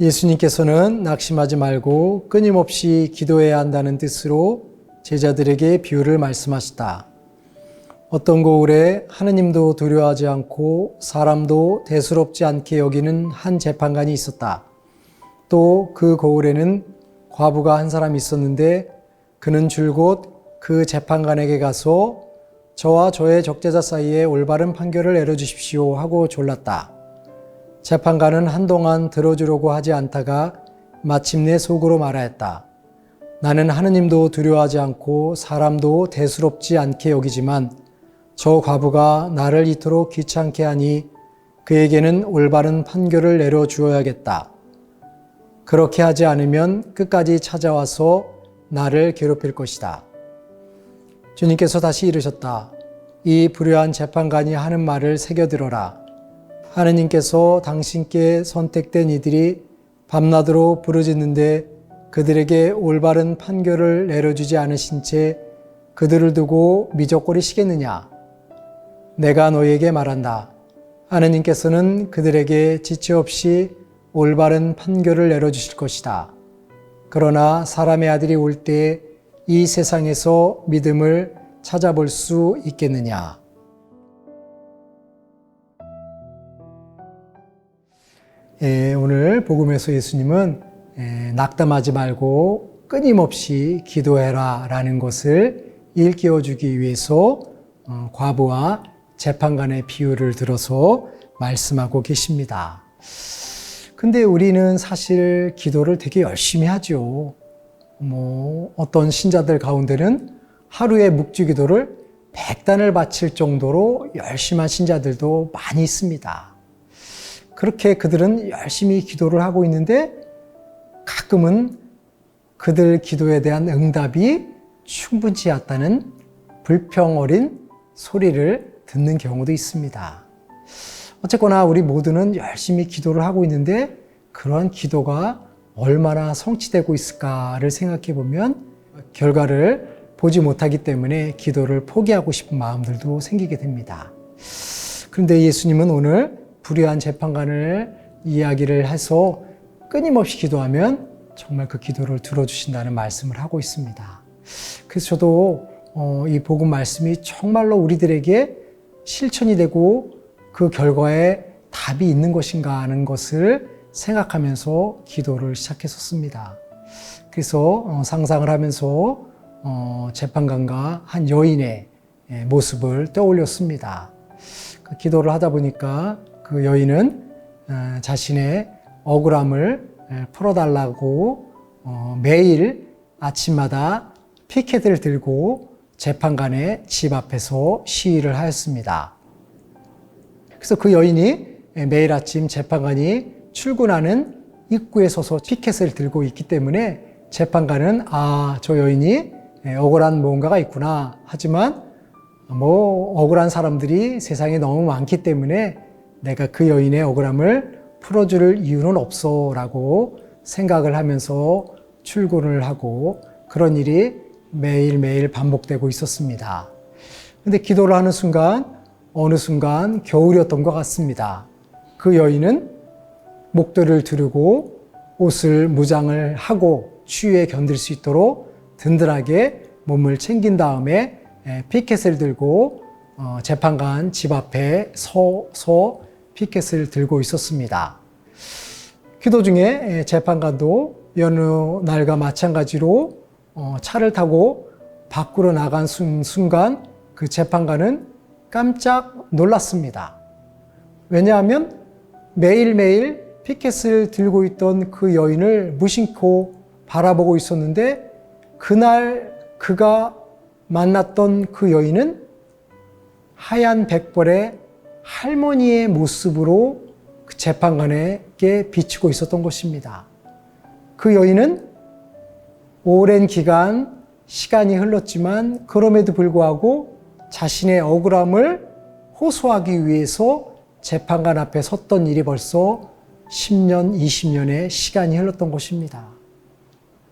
예수님께서는 낙심하지 말고 끊임없이 기도해야 한다는 뜻으로 제자들에게 비유를 말씀하시다. 어떤 고을에 하느님도 두려워하지 않고 사람도 대수롭지 않게 여기는 한 재판관이 있었다. 또그 고을에는 과부가 한 사람 있었는데 그는 줄곧 그 재판관에게 가서 저와 저의 적재자 사이에 올바른 판결을 내려주십시오 하고 졸랐다. 재판관은 한동안 들어주려고 하지 않다가 마침내 속으로 말하였다. 나는 하느님도 두려워하지 않고 사람도 대수롭지 않게 여기지만 저 과부가 나를 이토록 귀찮게 하니 그에게는 올바른 판결을 내려 주어야겠다. 그렇게 하지 않으면 끝까지 찾아와서 나를 괴롭힐 것이다. 주님께서 다시 이르셨다. 이 불효한 재판관이 하는 말을 새겨들어라. 하느님께서 당신께 선택된 이들이 밤낮으로 부르짖는데 그들에게 올바른 판결을 내려주지 않으신 채 그들을 두고 미적거리시겠느냐? 내가 너에게 말한다. 하느님께서는 그들에게 지체 없이 올바른 판결을 내려주실 것이다. 그러나 사람의 아들이 올 때 이 세상에서 믿음을 찾아볼 수 있겠느냐? 예, 오늘 복음에서 예수님은 예, 낙담하지 말고 끊임없이 기도해라 라는 것을 일깨워 주기 위해서 어, 과부와 재판관의 비유를 들어서 말씀하고 계십니다. 근데 우리는 사실 기도를 되게 열심히 하죠. 뭐, 어떤 신자들 가운데는 하루에 묵주 기도를 100단을 바칠 정도로 열심한 신자들도 많이 있습니다. 그렇게 그들은 열심히 기도를 하고 있는데 가끔은 그들 기도에 대한 응답이 충분치 않다는 불평 어린 소리를 듣는 경우도 있습니다. 어쨌거나 우리 모두는 열심히 기도를 하고 있는데 그러한 기도가 얼마나 성취되고 있을까를 생각해 보면 결과를 보지 못하기 때문에 기도를 포기하고 싶은 마음들도 생기게 됩니다. 그런데 예수님은 오늘 불의한 재판관을 이야기를 해서 끊임없이 기도하면 정말 그 기도를 들어주신다는 말씀을 하고 있습니다. 그래서 저도 어, 이 복음 말씀이 정말로 우리들에게 실천이 되고 그 결과에 답이 있는 것인가 하는 것을 생각하면서 기도를 시작했었습니다. 그래서 어, 상상을 하면서 어, 재판관과 한 여인의 예, 모습을 떠올렸습니다. 그 기도를 하다 보니까 그 여인은 어, 자신의 억울함을 예, 풀어달라고 매일 아침마다 피켓을 들고 재판관의 집 앞에서 시위를 하였습니다. 그래서 그 여인이 매일 아침 재판관이 출근하는 입구에 서서 피켓을 들고 있기 때문에 재판관은 아, 저 여인이 억울한 무언가가 있구나. 하지만 뭐 억울한 사람들이 세상에 너무 많기 때문에 내가 그 여인의 억울함을 풀어줄 이유는 없어 라고 생각을 하면서 출근을 하고 그런 일이 매일매일 반복되고 있었습니다. 근데 기도를 하는 순간 어느 순간 겨울이었던 것 같습니다. 그 여인은 목도를 두르고 옷을 무장을 하고 추위에 견딜 수 있도록 든든하게 몸을 챙긴 다음에 피켓을 들고 어, 재판관 집 앞에 서서 피켓을 들고 있었습니다. 기도 중에 재판관도 여느 날과 마찬가지로 어, 차를 타고 밖으로 나간 순간 그 재판관은 깜짝 놀랐습니다. 왜냐하면 매일매일 피켓을 들고 있던 그 여인을 무심코 바라보고 있었는데 그날 그가 만났던 그 여인은 하얀 백벌의 할머니의 모습으로 그 재판관에게 비추고 있었던 것입니다. 그 여인은 오랜 기간 시간이 흘렀지만 그럼에도 불구하고 자신의 억울함을 호소하기 위해서 재판관 앞에 섰던 일이 벌써 10년, 20년의 시간이 흘렀던 것입니다.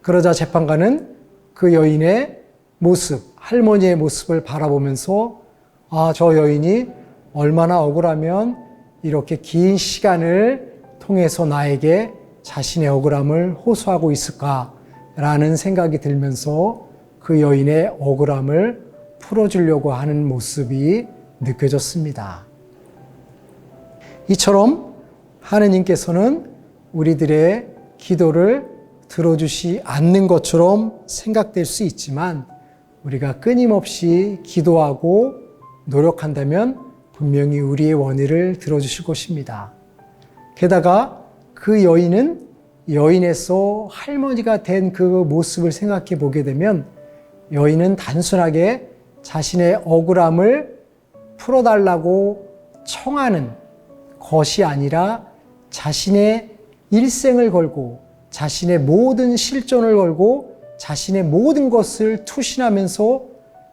그러자 재판관은 그 여인의 모습, 할머니의 모습을 바라보면서 아, 저 여인이 얼마나 억울하면 이렇게 긴 시간을 통해서 나에게 자신의 억울함을 호소하고 있을까라는 생각이 들면서 그 여인의 억울함을 풀어주려고 하는 모습이 느껴졌습니다. 이처럼 하느님께서는 우리들의 기도를 들어주시 않는 것처럼 생각될 수 있지만 우리가 끊임없이 기도하고 노력한다면 분명히 우리의 원의를 들어주실 것입니다. 게다가 그 여인은 여인에서 할머니가 된 그 모습을 생각해 보게 되면 여인은 단순하게 자신의 억울함을 풀어달라고 청하는 것이 아니라 자신의 일생을 걸고 자신의 모든 실존을 걸고 자신의 모든 것을 투신하면서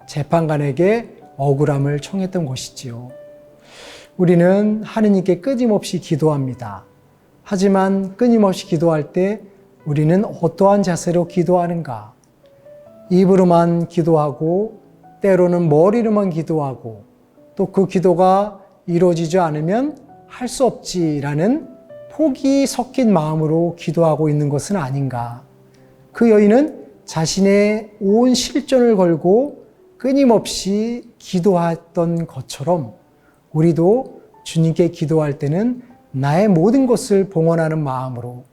재판관에게 억울함을 청했던 것이지요. 우리는 하느님께 끊임없이 기도합니다. 하지만 끊임없이 기도할 때 우리는 어떠한 자세로 기도하는가? 입으로만 기도하고 때로는 머리로만 기도하고 또 그 기도가 이루어지지 않으면 할 수 없지라는 포기 섞인 마음으로 기도하고 있는 것은 아닌가. 그 여인은 자신의 온 실존을 걸고 끊임없이 기도했던 것처럼 우리도 주님께 기도할 때는 나의 모든 것을 봉헌하는 마음으로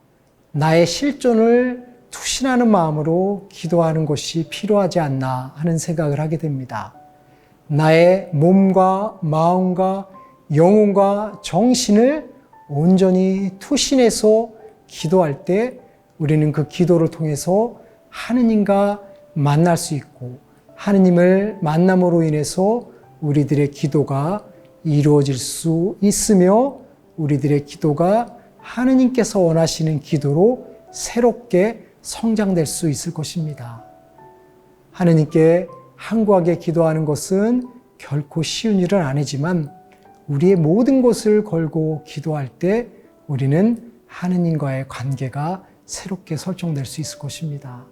나의 실존을 투신하는 마음으로 기도하는 것이 필요하지 않나 하는 생각을 하게 됩니다. 나의 몸과 마음과 영혼과 정신을 온전히 투신해서 기도할 때 우리는 그 기도를 통해서 하느님과 만날 수 있고 하느님을 만남으로 인해서 우리들의 기도가 이루어질 수 있으며 우리들의 기도가 하느님께서 원하시는 기도로 새롭게 성장될 수 있을 것입니다. 하느님께 한구하게 기도하는 것은 결코 쉬운 일은 아니지만 우리의 모든 것을 걸고 기도할 때 우리는 하느님과의 관계가 새롭게 설정될 수 있을 것입니다.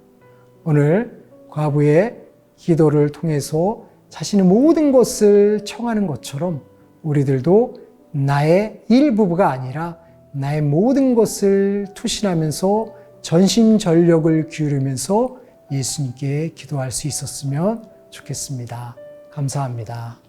오늘 과부의 기도를 통해서 자신의 모든 것을 청하는 것처럼 우리들도 나의 일부가 아니라 나의 모든 것을 투신하면서 전심전력을 기울이면서 예수님께 기도할 수 있었으면 좋겠습니다. 감사합니다.